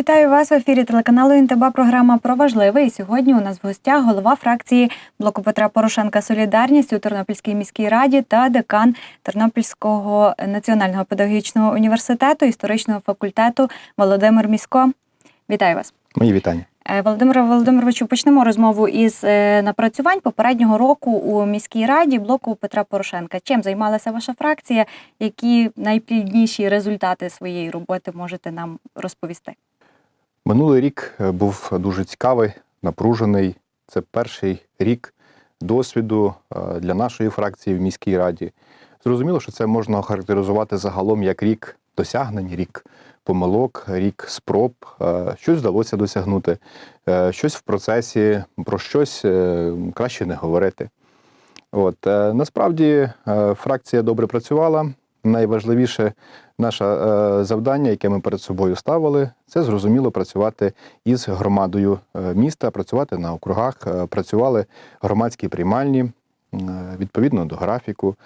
Вітаю вас в ефірі телеканалу ІНТБ. Програма про важливе. І сьогодні у нас в гостях голова фракції блоку Петра Порошенка Солідарність у Тернопільській міській раді та декан Тернопільського національного педагогічного університету історичного факультету Володимир Місько. Вітаю вас. Мої вітання. Е, Володимире Володимировичу, почнемо розмову із е, напрацювань попереднього року у міській раді блоку Петра Порошенка. Чим займалася ваша фракція? Які найплідніші результати своєї роботи можете нам розповісти? Минулий рік е, був дуже цікавий, напружений. Це перший рік досвіду е, для нашої фракції в міській раді. Зрозуміло, що це можна охарактеризувати загалом як рік досягнень, рік помилок, рік спроб. Е, Щось вдалося досягнути, щось в процесі, про щось краще не говорити. От насправді фракція добре працювала. Найважливіше наше е, завдання, яке ми перед собою ставили, це зрозуміло працювати із громадою е, міста, працювати на округах, е, працювали громадські приймальні відповідно до графіку.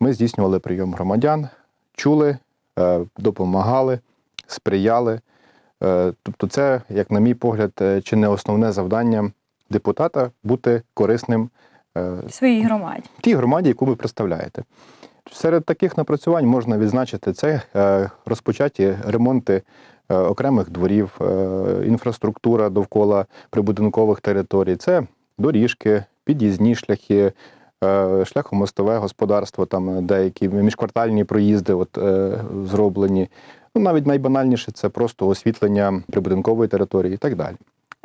Ми здійснювали прийом громадян, чули, допомагали, сприяли. Тобто, це, як на мій погляд, чи не основне завдання депутата бути корисним своїй громаді. тій громаді, яку ви представляєте. Серед таких напрацювань можна відзначити це е, розпочаті ремонти е, окремих дворів, е, інфраструктура довкола прибудинкових територій, це доріжки, під'їзні шляхи, е, шляхомостове господарство, там деякі міжквартальні проїзди от, зроблені. Ну, навіть найбанальніше це просто освітлення прибудинкової території і так далі.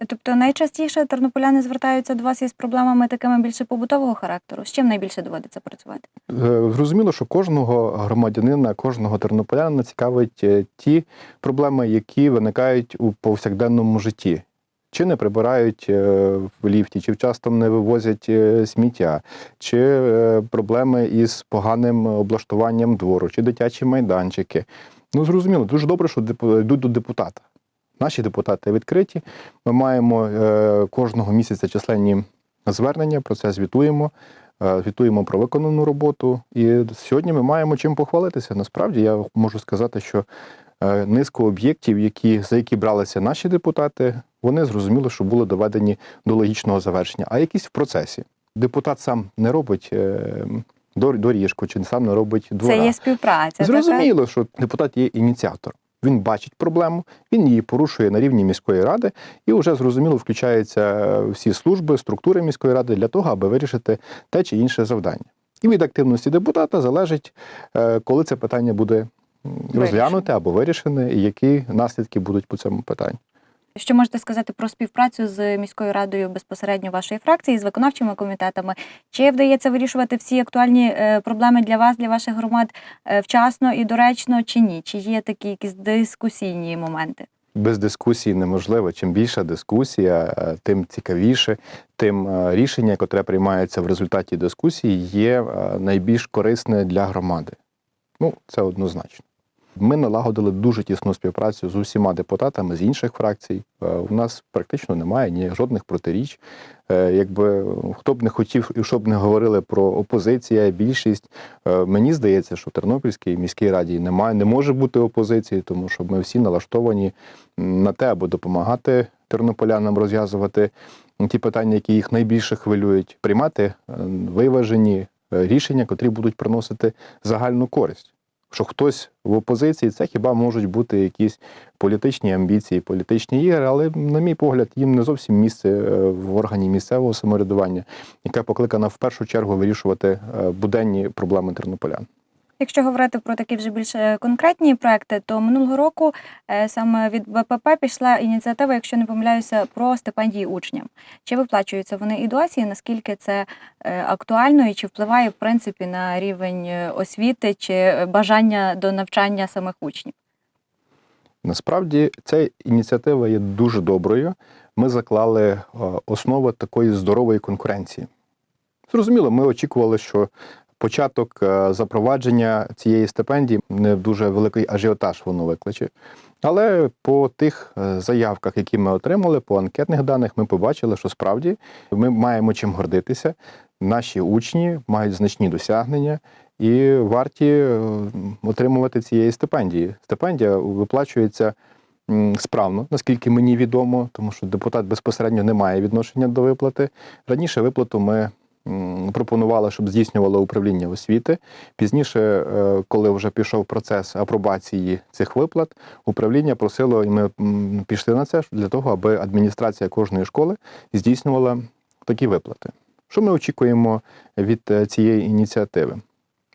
Тобто найчастіше тернополяни звертаються до вас із проблемами такими більше побутового характеру. З чим найбільше доводиться працювати? Е, Зрозуміло, що кожного громадянина, кожного тернополянина цікавить е, ті проблеми, які виникають у повсякденному житті. Чи не прибирають е, в ліфті, чи вчасно не вивозять сміття, чи проблеми із поганим облаштуванням двору, чи дитячі майданчики. Ну, зрозуміло, дуже добре, що йдуть до депутата. Наші депутати відкриті. Ми маємо е, кожного місяця численні звернення, про це звітуємо. Е, Звітуємо про виконану роботу, і сьогодні ми маємо чим похвалитися. Насправді я можу сказати, що е, низку об'єктів, які, за які бралися наші депутати, вони зрозуміло, що були доведені до логічного завершення, а якісь в процесі. Депутат сам не робить доріжку, чи сам не робить двора. Це є співпраця. Зрозуміло, що депутат є ініціатор. Він бачить проблему, він її порушує на рівні міської ради, і вже зрозуміло включаються всі служби, структури міської ради для того, аби вирішити те чи інше завдання. І від активності депутата залежить, е, коли це питання буде розглянуте або вирішене, і які наслідки будуть по цьому питанню. Що можете сказати про співпрацю з міською радою безпосередньо вашої фракції з виконавчими комітетами? Чи вдається вирішувати всі актуальні е, проблеми для вас, для ваших громад е, вчасно і доречно, чи ні? Чи є такі якісь дискусійні моменти? Без дискусії неможливо. Чим більша дискусія, е, тим цікавіше, тим рішення, яке приймається в результаті дискусії, є найбільш корисне для громади. Ну, це однозначно. Ми налагодили дуже тісну співпрацю з усіма депутатами з інших фракцій. Е, У нас практично немає ні жодних протиріч. Е, Якби хто б не хотів і що б не говорили про опозиція, більшість. е, Мені здається, що в Тернопільській міській раді немає, не може бути опозиції, тому що ми всі налаштовані на те, аби допомагати тернополянам розв'язувати ті питання, які їх найбільше хвилюють, приймати е, виважені е, рішення, котрі будуть приносити загальну користь. Що хтось в опозиції, це хіба можуть бути якісь політичні амбіції, політичні ігри, але, на мій погляд, їм не зовсім місце е, в органі місцевого самоврядування, яке покликана в першу чергу вирішувати е, буденні проблеми тернополян. Якщо говорити про такі вже більш е, конкретні проекти, то минулого року е, саме від БПП пішла ініціатива, якщо не помиляюся, про стипендії учням. Чи виплачуються вони і досі? Наскільки це е, актуально і чи впливає в принципі на рівень освіти чи бажання до навчання самих учнів? Насправді ця ініціатива є дуже доброю. Ми заклали основи такої здорової конкуренції. Зрозуміло, ми очікували, що початок е, запровадження цієї стипендії не дуже великий ажіотаж воно викличе. Але по тих е, заявках, які ми отримали, по анкетних даних, ми побачили, що справді ми маємо чим гордитися. Наші учні мають значні досягнення і варті е, отримувати цієї стипендії. Стипендія виплачується справно, наскільки мені відомо, тому що депутат безпосередньо не має відношення до виплати. Раніше виплату ми м, пропонували, щоб здійснювало управління освіти. Пізніше, е, коли вже пішов процес апробації цих виплат, управління просило, і ми пішли на це для того, аби адміністрація кожної школи здійснювала такі виплати. Що ми очікуємо від е, цієї ініціативи?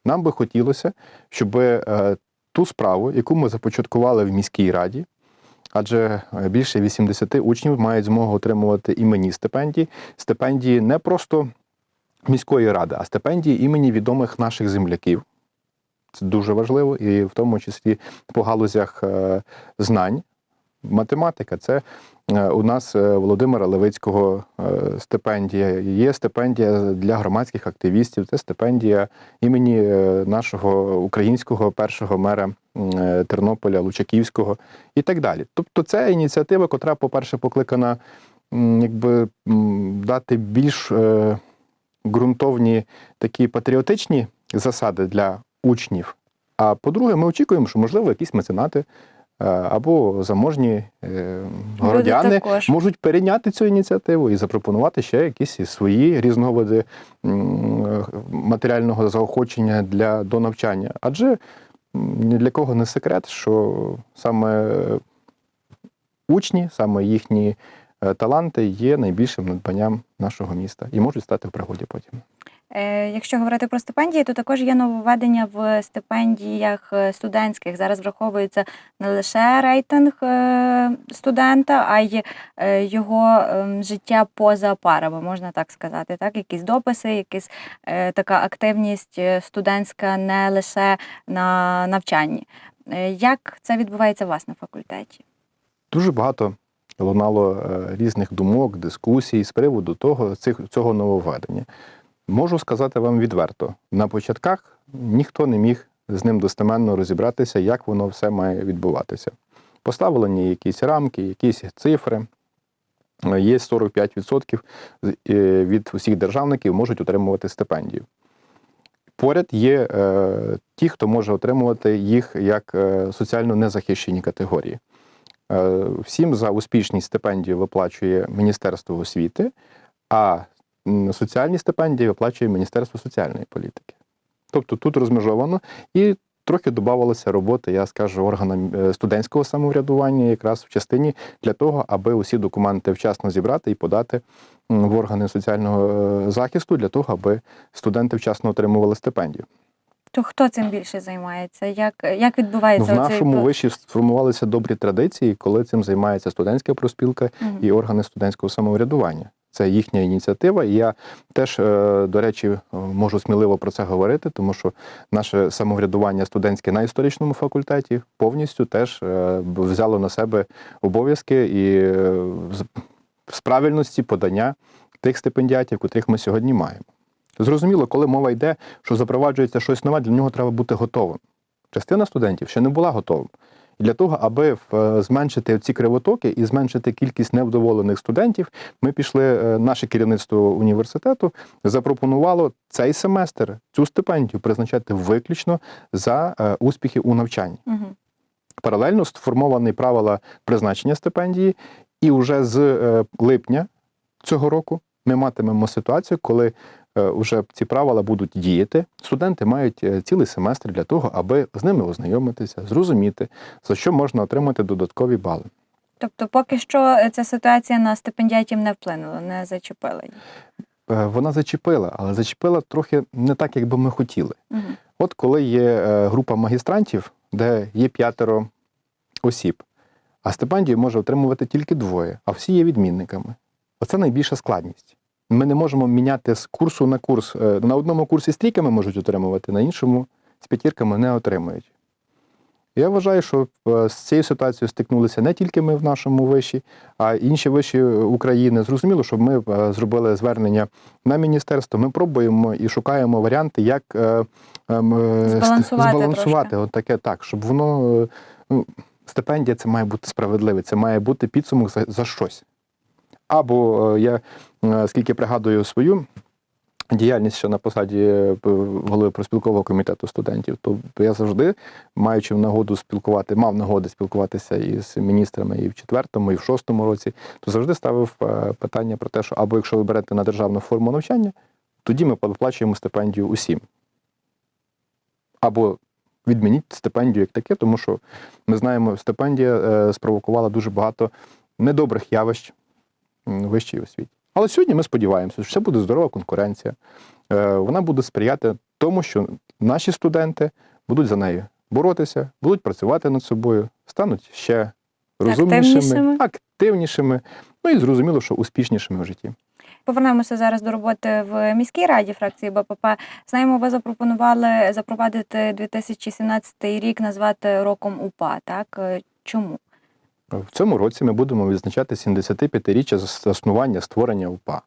Нам би хотілося, щоб е, ту справу, яку ми започаткували в міській раді, адже більше 80 учнів мають змогу отримувати іменні стипендії, стипендії не просто міської ради, а стипендії імені відомих наших земляків. Це дуже важливо, і в тому числі по галузях е, знань. Математика це е, у нас е, Володимира Левицького стипендія. Є стипендія для громадських активістів, це стипендія імені нашого українського першого мера Тернополя Лучаківського і так далі. Тобто, це ініціатива, котра, по-перше, покликана якби дати більш ґрунтовні такі патріотичні засади для учнів. А по-друге, ми очікуємо, що можливо якісь меценати е, або заможні е, городяни можуть перейняти цю ініціативу і запропонувати ще якісь свої різновиди матеріального заохочення для до навчання. Адже ні для кого не секрет, що саме учні, саме їхні таланти є найбільшим надбанням нашого міста і можуть стати в пригоді потім. Е, Якщо говорити про стипендії, то також є нововведення в стипендіях е, студентських. Зараз враховується не лише рейтинг е, студента, а й е, його ем, життя поза парами, можна так сказати. Так, якісь дописи, якісь е, така активність е, студентська не лише на навчанні. Е, Як це відбувається у вас на факультеті? Дуже багато лунало е, різних думок, дискусій з приводу того, цих, цього нововведення. Можу сказати вам відверто: на початках ніхто не міг з ним достеменно розібратися, як воно все має відбуватися. Поставлені якісь рамки, якісь цифри. Е, Є 45% е, від усіх державників можуть отримувати стипендію. Поряд є е, ті, хто може отримувати їх як соціально незахищені категорії. Е, Всім за успішність стипендію виплачує Міністерство освіти, а соціальні стипендії виплачує Міністерство соціальної політики. Тобто тут розмежовано і трохи додавалося роботи, я скажу, органам е, студентського самоврядування, якраз в частині для того, аби усі документи вчасно зібрати і подати в органи соціального е, захисту для того, аби студенти вчасно отримували стипендію. То хто цим більше займається? Як, як Ну, відбувається в нашому про- виші сформувалися добрі традиції, коли цим займається студентська проспілка Мгм. і органи студентського самоврядування. Це їхня ініціатива, і я теж, е, до речі, е, можу сміливо про це говорити, тому що наше самоврядування студентське на історичному факультеті повністю теж е, взяло на себе обов'язки і з правильності подання тих стипендіатів, котрих ми сьогодні маємо. Зрозуміло, коли мова йде, що запроваджується щось нове, для нього треба бути готовим. Частина студентів ще не була готова. І для того, аби е, зменшити ці кривотоки і зменшити кількість невдоволених студентів, ми пішли, е, наше керівництво університету запропонувало цей семестр цю стипендію призначати виключно за е, успіхи у навчанні. Мгм. Паралельно сформовані правила призначення стипендії, і вже з липня цього року ми матимемо ситуацію, коли вже ці правила будуть діяти. Студенти мають е, цілий семестр для того, аби з ними ознайомитися, зрозуміти, за що можна отримати додаткові бали. Тобто, поки що е, ця ситуація на стипендіатів не вплинула, не зачепила. Е, Вона зачепила, але зачепила трохи не так, як би ми хотіли. Мгм. От коли є е, група магістрантів, де є п'ятеро осіб, а стипендію може отримувати тільки двоє, а всі є відмінниками. Оце найбільша складність. Ми не можемо міняти з курсу на курс. Е, На одному курсі з трійками можуть отримувати, на іншому з п'ятірками не отримують. Я вважаю, що е, з цією ситуацією стикнулися не тільки ми в нашому виші, а інші виші України. Зрозуміло, щоб ми е, зробили звернення на міністерство. Ми пробуємо і шукаємо варіанти, як ем, Збалансувати збалансувати от таке так, щоб воно ну, стипендія це має бути справедливе, це має бути підсумок за, за щось. Або я скільки пригадую свою діяльність ще на посаді е, голови проспілкового комітету студентів, то я завжди, маючи нагоду спілкувати, мав нагоди спілкуватися із міністрами і в четвертому, і в шостому році, то завжди ставив е, питання про те, що або якщо ви берете на державну форму навчання, тоді ми виплачуємо стипендію усім. Або відмініть стипендію як таке, тому що ми знаємо, стипендія е, спровокувала дуже багато недобрих явищ в вищій освіті. Але сьогодні ми сподіваємося, що це буде здорова конкуренція. Е, Вона буде сприяти тому, що наші студенти будуть за нею боротися, будуть працювати над собою, стануть ще розумнішими, Активнішими. активнішими, ну і зрозуміло, що успішнішими в житті. Повернемося зараз до роботи в міській раді фракції БПП. Знаємо, ви запропонували запровадити 2017 рік назвати роком УПА. Так Е, чому? В цьому році ми будемо відзначати 75-річчя заснування створення УПА.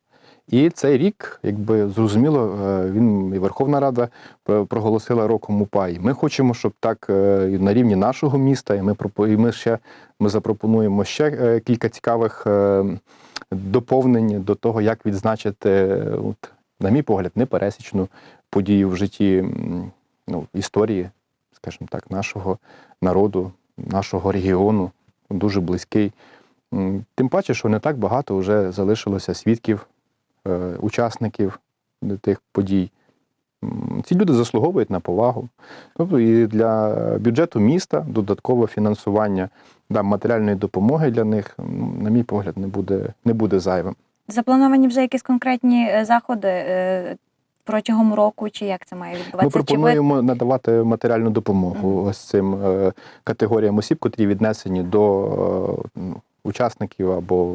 І цей рік, якби зрозуміло, е, він і Верховна Рада е, проголосила роком УПА. І ми хочемо, щоб так е, на рівні нашого міста, і ми і ми ще ми запропонуємо ще кілька цікавих доповнень до того, як відзначити, от, на мій погляд, непересічну подію в житті ну, історії, скажімо так, нашого народу, нашого регіону дуже близький. Тим паче, що не так багато вже залишилося свідків, е, учасників тих подій. Ці люди заслуговують на повагу. Тобто і для бюджету міста додаткове фінансування да, матеріальної допомоги для них, на мій погляд, не буде, не буде зайвим. Заплановані вже якісь конкретні е, заходи е, протягом року, чи як це має Ми відбуватися? Ви пропонуємо надавати матеріальну допомогу Мгм. ось цим е, категоріям осіб, котрі віднесені до е, учасників або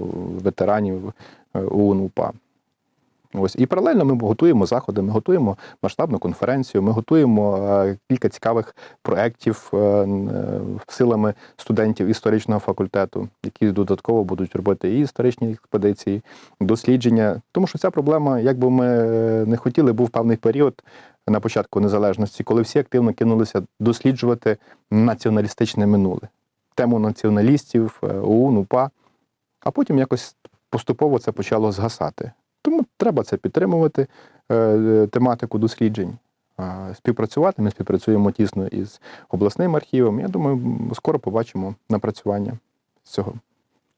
ветеранів УНУПА. УПА. Ось і паралельно ми готуємо заходи, ми готуємо масштабну конференцію, ми готуємо е, кілька цікавих проєктів е, е, силами студентів історичного факультету, які додатково будуть робити і історичні експедиції, дослідження. Тому що ця проблема, як би ми не хотіли, був певний період на початку незалежності, коли всі активно кинулися досліджувати націоналістичне минуле, тему націоналістів, ОУН, УПА, а потім якось поступово це почало згасати. Тому треба це підтримувати, е, е, тематику досліджень. Співпрацювати. Ми співпрацюємо тісно із обласним архівом. Я думаю, скоро побачимо напрацювання з цього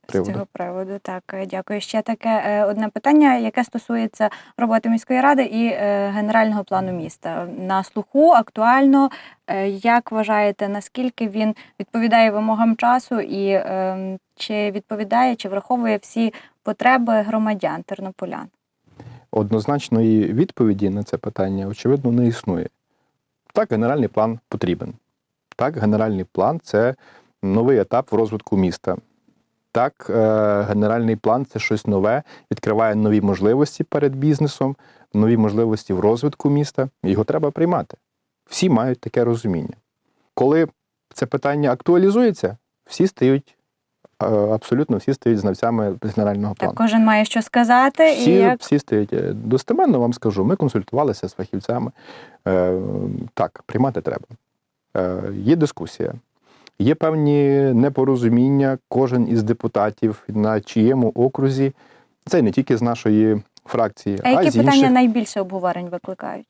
з цього приводу? Так, е, дякую. Ще таке е, одне питання, яке стосується роботи міської ради і е, генерального плану міста. На слуху актуально. Як вважаєте, наскільки він відповідає вимогам часу і е, чи відповідає, чи враховує всі потреби громадян тернополян? Однозначної відповіді на це питання, очевидно, не існує. Так, генеральний план потрібен. Так, генеральний план це новий етап в розвитку міста. Так, е, генеральний план це щось нове, відкриває нові можливості перед бізнесом, нові можливості в розвитку міста. Його треба приймати. Всі мають таке розуміння. Коли це питання актуалізується, всі стають е, абсолютно всі стають знавцями генерального плану. Так, кожен має що сказати, і Всі, як всі стоять. Е, Достеменно вам скажу, ми консультувалися з фахівцями. Так, приймати треба. Є дискусія, є певні непорозуміння. Кожен із депутатів на чиєму окрузі. Це не тільки з нашої фракції, а а, які з питання найбільше обговорень викликають?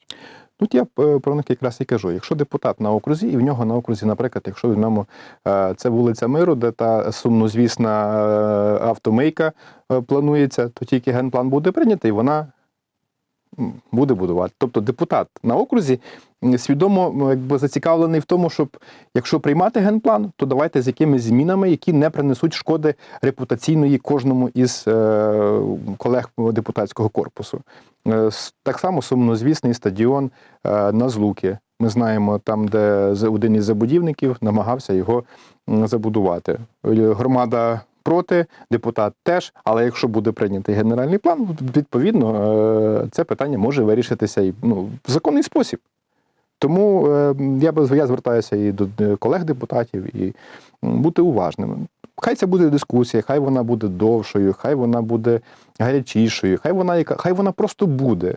Тут я е, про них якраз і кажу. Якщо депутат на окрузі, і в нього на окрузі, наприклад, якщо візьмемо е, це вулиця Миру, де та сумнозвісна е, автомийка планується, то тільки генплан буде прийнятий, вона буде будувати. Тобто депутат на окрузі свідомо якби зацікавлений в тому, щоб якщо приймати генплан, то давайте з якимись змінами, які не принесуть шкоди репутаційної кожному із е, колег депутатського корпусу. Е, Так само сумнозвісний стадіон е, на Злуки. Ми знаємо там, де один із забудівників намагався його забудувати. Громада проти, депутат теж. Але якщо буде прийнятий генеральний план, відповідно е, це питання може вирішитися і ну, в законний спосіб. Тому е, я я звертаюся і до е, колег депутатів, і бути уважними. Хай це буде дискусія, хай вона буде довшою, хай вона буде гарячішою, хай вона яка, хай вона просто буде.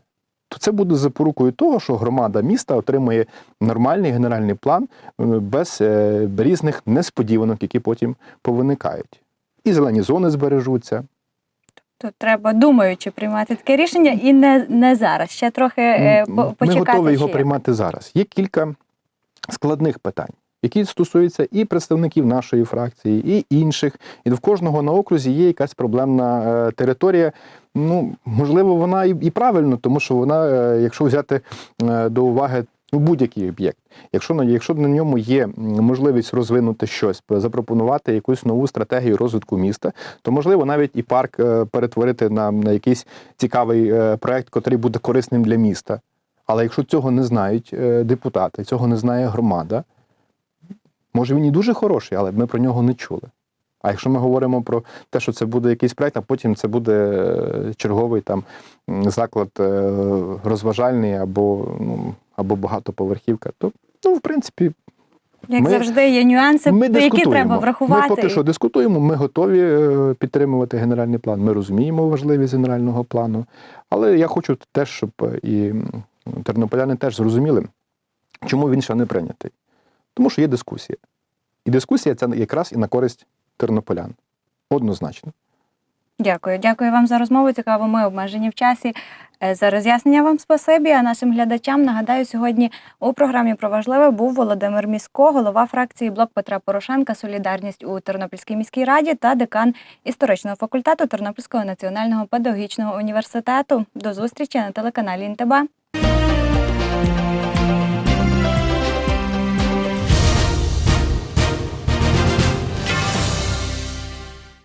То це буде запорукою того, що громада міста отримує нормальний генеральний план без різних несподіванок, які потім повиникають. І зелені зони збережуться. Тут треба думаючи приймати таке рішення і не, не зараз. Ще трохи е, М, по- Ми готові його приймати зараз. Є кілька складних питань, які стосуються і представників нашої фракції, і інших. І в кожного на окрузі є якась проблемна е, територія. Ну, можливо, вона і, і правильно, тому що вона, е, якщо взяти е, до уваги ну, будь-який об'єкт, якщо на якщо на ньому є можливість розвинути щось, запропонувати якусь нову стратегію розвитку міста, то можливо навіть і парк е, перетворити на, на якийсь цікавий е, проект, який буде корисним для міста. Але якщо цього не знають е, депутати, цього не знає громада, може він і дуже хороший, але ми про нього не чули. А якщо ми говоримо про те, що це буде якийсь проект, а потім це буде е, черговий там заклад е, розважальний або, ну, або багатоповерхівка, то ну, в принципі, Як ми- завжди, є нюанси, ми які дискутуємо. треба врахувати. Ми поки що дискутуємо, ми готові е, підтримувати генеральний план. Ми розуміємо важливість генерального плану. Але я хочу теж, щоб і тернополяни теж зрозуміли, чому він ще не прийнятий. Тому що є дискусія. І дискусія це якраз і на користь тернополян. Однозначно. Дякую, дякую вам за розмову. Цікаво, ми обмежені в часі. Е, За роз'яснення вам спасибі. А нашим глядачам нагадаю, сьогодні у програмі про важливе був Володимир Місько, голова фракції Блок Петра Порошенка Солідарність у Тернопільській міській раді та декан історичного факультету Тернопільського національного педагогічного університету. До зустрічі на телеканалі НТБ.